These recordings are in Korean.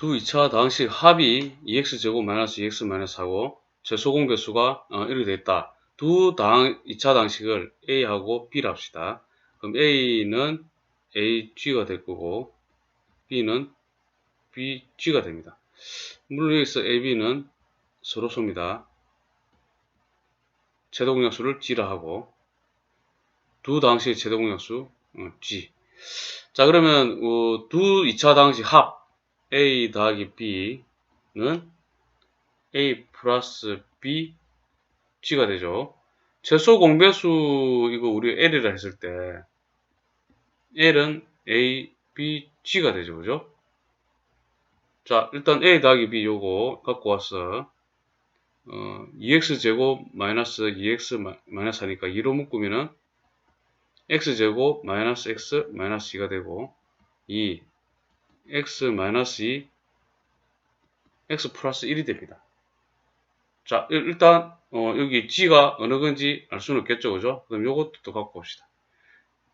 두 2차 다항식 합이 2x제곱 마이너스 2x 마이너스 4고 최소 공 배수가 어, 이렇게 돼 있다. 두 당, 2차 다항식을 A하고 B를 합시다. 그럼 A는 AG가 될 거고 B는 BG가 됩니다. 물론 여기서 AB는 서로소입니다. 최대 공약수를 G라 하고 두 최대 공약수 어, G. 자 그러면 어, 두 2차 다항식 합 A 더하기 B는 A 플러스 B G가 되죠. 최소 공배수 이거 우리 L이라 했을 때 L은 A, B, G가 되죠. 그죠? 자, 일단 A 더하기 B 요거 갖고 와서 어, 2x제곱 마이너스 2x 마이너스 하니까 2로 묶으면은 x제곱 마이너스 x 마이너스 2가 되고 2 x 마이너스 2 x 플러스 1이 됩니다. 자, 일단 어, 여기 g가 어느 건지 알 수는 없겠죠. 그죠? 그럼 요것도 또 갖고 봅시다.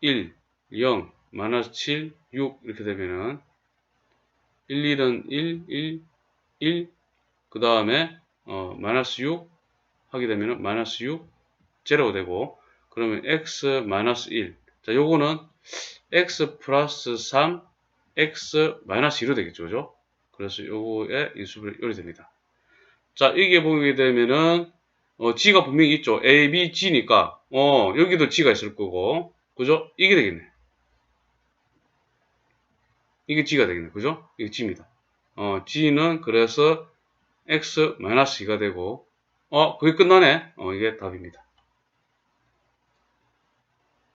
1, 0, 마이너스 7, 6 이렇게 되면은 1, 1은 1, 1, 1, 그 다음에 어, 마이너스 6 하게 되면은 마이너스 6, 제로가 되고 그러면 x 마이너스 1. 자, 요거는 x 플러스 3, x 마이너스 2로 되겠죠. 그죠? 그래서 요거의 인수분해 요리 됩니다. 자, 이게 보게 되면은 어, g가 분명히 있죠. a, b, g니까 어, 여기도 g가 있을 거고 그죠? 이게 되겠네. 이게 g가 되겠네. 그죠? 이게 g입니다. 어, g는 그래서 x 마이너스 2가 되고 어, 그게 끝나네. 어, 이게 답입니다.